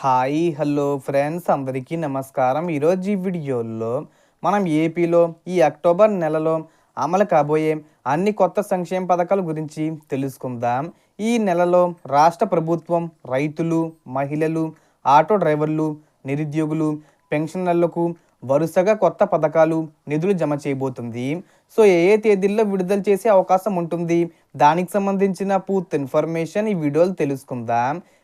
Hi hello friends. అందరికీ నమస్కారం. ఈరోజు ఈ వీడియోలో మనం ఏపీలో ఈ అక్టోబర్ నెలలో అమలు కాబోయే అన్ని కొత్త సంక్షేమ పథకాల గురించి తెలుసుకుందాం. ఈ నెలలో రాష్ట్ర ప్రభుత్వం రైతులు మహిళలు ఆటో డ్రైవర్లు నిరుద్యోగులు పెన్షనర్లకు వరుసగా కొత్త పథకాలు నిధులు జమ చేయబోతుంది. సో ఏ ఏ తేదీల్లో విడుదల చేసే అవకాశం ఉంటుంది? దానికి సంబంధించిన పూర్తి ఇన్ఫర్మేషన్ ఈ వీడియోలు తెలుసుకుందాం.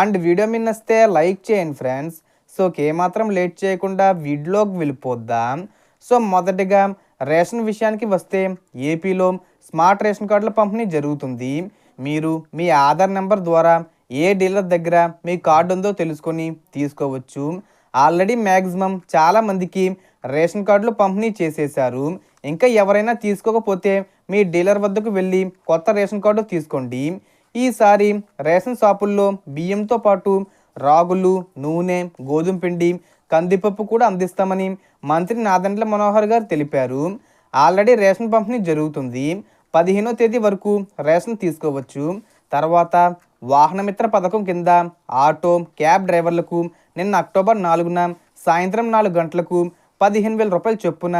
అండ్ వీడియో మీ వస్తే లైక్ చేయండి ఫ్రెండ్స్. సో ఏమాత్రం లేట్ చేయకుండా వీడియోకి వెళ్ళిపోద్దాం. సో మొదటిగా రేషన్ విషయానికి వస్తే ఏపీలో స్మార్ట్ రేషన్ కార్డుల పంపిణీ జరుగుతుంది. మీరు మీ ఆధార్ నెంబర్ ద్వారా ఏ డీలర్ దగ్గర మీ కార్డు ఉందో తెలుసుకొని తీసుకోవచ్చు. ఆల్రెడీ మ్యాక్సిమం చాలామందికి రేషన్ కార్డులు పంపిణీ చేసేశారు. ఇంకా ఎవరైనా తీసుకోకపోతే మీ డీలర్ వద్దకు వెళ్ళి కొత్త రేషన్ కార్డు తీసుకోండి. ఈసారి రేషన్ షాపుల్లో బియ్యంతో పాటు రాగులు నూనె గోధుమ పిండి కందిపప్పు కూడా అందిస్తామని మంత్రి నాదండ్ల మనోహర్ గారు తెలిపారు. ఆల్రెడీ రేషన్ పంపిణీ జరుగుతుంది. పదిహేనో తేదీ వరకు రేషన్ తీసుకోవచ్చు. తర్వాత వాహనమిత్ర పథకం కింద ఆటో క్యాబ్ డ్రైవర్లకు నిన్న అక్టోబర్ నాలుగున సాయంత్రం నాలుగు గంటలకు పదిహేను వేల రూపాయలు చొప్పున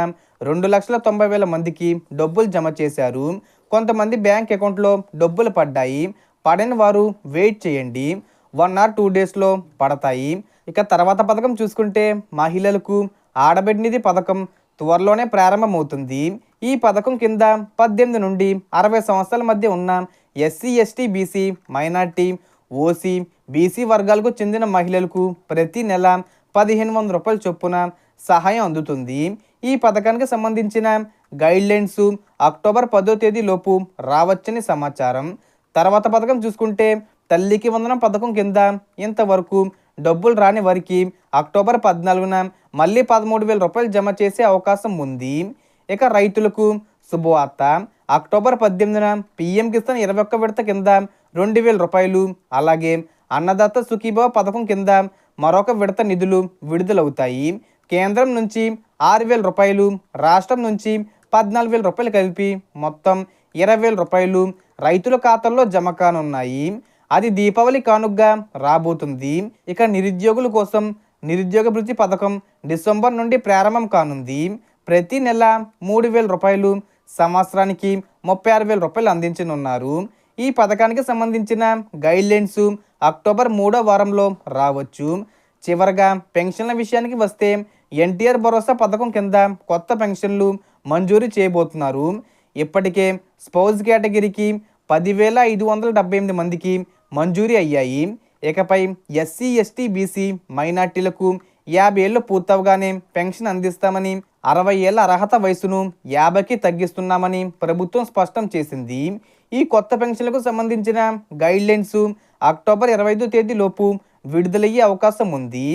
రెండు లక్షల తొంభై వేల మందికి డబ్బులు జమ చేశారు. కొంతమంది బ్యాంక్ అకౌంట్లో డబ్బులు పడ్డాయి. పడని వారు వెయిట్ చేయండి. వన్ ఆర్ టూ డేస్లో పడతాయి. ఇక తర్వాత పథకం చూసుకుంటే మహిళలకు ఆడబిడ్డనిధి పథకం త్వరలోనే ప్రారంభమవుతుంది. ఈ పథకం కింద పద్దెనిమిది నుండి అరవై సంవత్సరాల మధ్య ఉన్న SC ST BC minority OC BC వర్గాలకు చెందిన మహిళలకు ప్రతి నెల పదిహేను వందల రూపాయల చొప్పున సహాయం అందుతుంది. ఈ పథకానికి సంబంధించిన గైడ్లైన్స్ అక్టోబర్ పదో తేదీ లోపు రావచ్చని సమాచారం. తర్వాత పథకం చూసుకుంటే తల్లికి వందనం పథకం కింద ఇంతవరకు డబ్బులు రాని వారికి అక్టోబర్ పద్నాలుగున మళ్ళీ పదమూడు వేల రూపాయలు జమ చేసే అవకాశం ఉంది. ఇక రైతులకు శుభవార్త. అక్టోబర్ పద్దెనిమిదిన పిఎం కిసాన్ ఇరవై ఒక్క విడత కింద రెండు వేల రూపాయలు అలాగే అన్నదాత సుఖీభావ పథకం కింద మరొక విడత నిధులు విడుదలవుతాయి. కేంద్రం నుంచి ఆరు వేల రూపాయలు రాష్ట్రం నుంచి పద్నాలుగు వేల రూపాయలు కలిపి మొత్తం ఇరవై వేల రూపాయలు రైతుల ఖాతాల్లో జమ కానున్నాయి. అది దీపావళి కానుగ్గా రాబోతుంది. ఇక నిరుద్యోగుల కోసం నిరుద్యోగ భృతి పథకం డిసెంబర్ నుండి ప్రారంభం కానుంది. ప్రతి నెల మూడు వేల రూపాయలు సంవత్సరానికి ముప్పై ఆరు వేల రూపాయలు అందించనున్నారు. ఈ పథకానికి సంబంధించిన గైడ్లైన్స్ అక్టోబర్ మూడో వారంలో రావచ్చు. చివరగా పెన్షన్ల విషయానికి వస్తే ఎన్టీఆర్ భరోసా పథకం కింద కొత్త పెన్షన్లు మంజూరు చేయబోతున్నారు. ఇప్పటికే స్పౌజ్ కేటగిరీకి పదివేల ఐదు వందల డెబ్బై ఎనిమిది మందికి మంజూరీ అయ్యాయి. ఇకపై ఎస్సీ ఎస్టీ బీసీ మైనార్టీలకు యాభై ఏళ్ళు పూర్తవగానే పెన్షన్ అందిస్తామని అరవై ఏళ్ళ అర్హత వయసును యాభైకి తగ్గిస్తున్నామని ప్రభుత్వం స్పష్టం చేసింది. ఈ కొత్త పెన్షన్లకు సంబంధించిన గైడ్లైన్స్ అక్టోబర్ ఇరవై ఐదో తేదీలోపు విడుదలయ్యే అవకాశం ఉంది.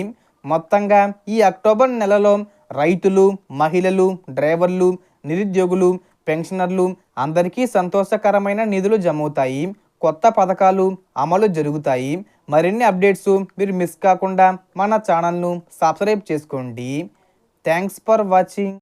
మొత్తంగా ఈ అక్టోబర్ నెలలో రైతులు మహిళలు డ్రైవర్లు నిరుద్యోగులు పెన్షనర్లు అందరికీ సంతోషకరమైన నిధులు జమవుతాయి. కొత్త పథకాలు అమలు జరుగుతాయి. మరిన్ని అప్డేట్స్ మీరు మిస్ కాకుండా మన ఛానల్ను సబ్స్క్రైబ్ చేసుకోండి. Thanks for watching.